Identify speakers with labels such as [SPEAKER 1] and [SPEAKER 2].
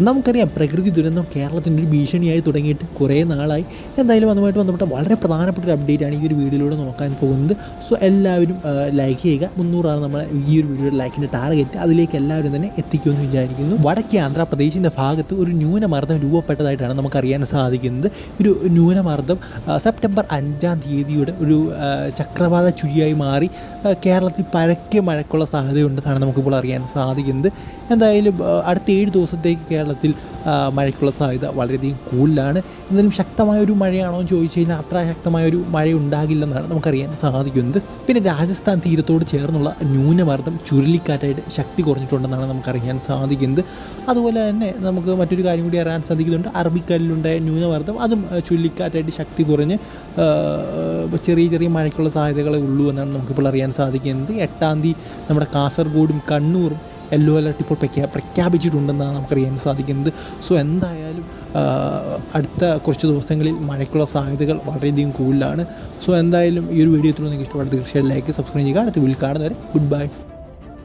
[SPEAKER 1] നമുക്കറിയാം പ്രകൃതി ദുരന്തം കേരളത്തിന്റെ ഒരു ഭീഷണിയായി തുടങ്ങിയിട്ട് കുറേ നാളായി. എന്തായാലും അതുമായിട്ട് ബന്ധപ്പെട്ട വളരെ പ്രധാനപ്പെട്ട ഒരു അപ്ഡേറ്റ് ആണ് ഈ ഒരു വീഡിയോയിലൂടെ നോക്കാൻ പോകുന്നത്. സോ എല്ലാവരും ലൈക്ക് ചെയ്യുക. മുന്നൂറാണ് നമ്മൾ ഈ ഒരു വീഡിയോയുടെ ലൈക്കിന്റെ ടാർഗറ്റ് അതിലേക്ക് എല്ലാവരും തന്നെ എത്തിക്കുമെന്ന് വിചാരിക്കുന്നു. വടക്കേ ആന്ധ്രാപ്രദേശിന്റെ ഭാഗത്ത് ഒരു ന്യൂനമർദ്ദം രൂപപ്പെട്ടതായിട്ടാണ് നമുക്കറിയാൻ സാധിക്കുന്നത്. ഒരു ന്യൂനമർദ്ദം സെപ്റ്റംബർ അഞ്ചാം തീയതിയുടെ ഒരു ചക്രവാത ചുഴിയായി മാറി. കേരളത്തിൽ പരക്കെ മഴയ്ക്കുള്ള സാധ്യതയുണ്ടെന്നാണ് നമുക്കിപ്പോൾ അറിയാൻ സാധിക്കുന്നത്. എന്തായാലും അടുത്ത ഏഴ് ദിവസത്തേക്ക് കേരളത്തിൽ മഴയ്ക്കുള്ള സാധ്യത വളരെയധികം കൂടുതലാണ്. എന്നാലും ശക്തമായൊരു മഴയാണോ എന്ന് ചോദിച്ചു കഴിഞ്ഞാൽ അത്ര ശക്തമായൊരു മഴ ഉണ്ടാകില്ലെന്നാണ് നമുക്കറിയാൻ സാധിക്കുന്നത്. പിന്നെ രാജസ്ഥാൻ തീരത്തോട് ചേർന്നുള്ള ന്യൂനമർദ്ദം ചുഴലിക്കാറ്റായിട്ട് ശക്തി കുറഞ്ഞിട്ടുണ്ടെന്നാണ് നമുക്കറിയാൻ സാധിക്കുന്നത്. അതുപോലെ തന്നെ നമുക്ക് മറ്റൊരു കാര്യം കൂടി അറിയാൻ സാധിക്കുന്നുണ്ട്. അറബിക്കടലിലുണ്ടായ ന്യൂനമർദ്ദം. അതും ചുഴലിക്കാറ്റായിട്ട് ശക്തി കുറഞ്ഞ് ചെറിയ ചെറിയ മഴയ്ക്കുള്ള സാധ്യതകളെ ഉള്ളൂ എന്നാണ് നമുക്കിപ്പോൾ അറിയാൻ സാധിക്കുന്നത്. എട്ടാം തീയതി നമ്മുടെ കാസർഗോഡും കണ്ണൂറും യെല്ലോ അലർട്ട് ഇപ്പോൾ പ്രഖ്യാ പ്രഖ്യാപിച്ചിട്ടുണ്ടെന്നാണ് നമുക്കറിയാൻ സാധിക്കുന്നത്. സോ എന്തായാലും അടുത്ത കുറച്ച് ദിവസങ്ങളിൽ മഴയ്ക്കുള്ള സാധ്യതകൾ വളരെയധികം കൂടുതലാണ്. സോ എന്തായാലും ഈ ഒരു വീഡിയോ നിങ്ങൾക്ക് ഇഷ്ടപ്പെട്ട തീർച്ചയായിട്ടും ലൈക്ക് സബ്സ്ക്രൈബ് ചെയ്യുക. അടുത്ത വീട്ടിൽ കാണുന്നവരെ ഗുഡ് ബൈ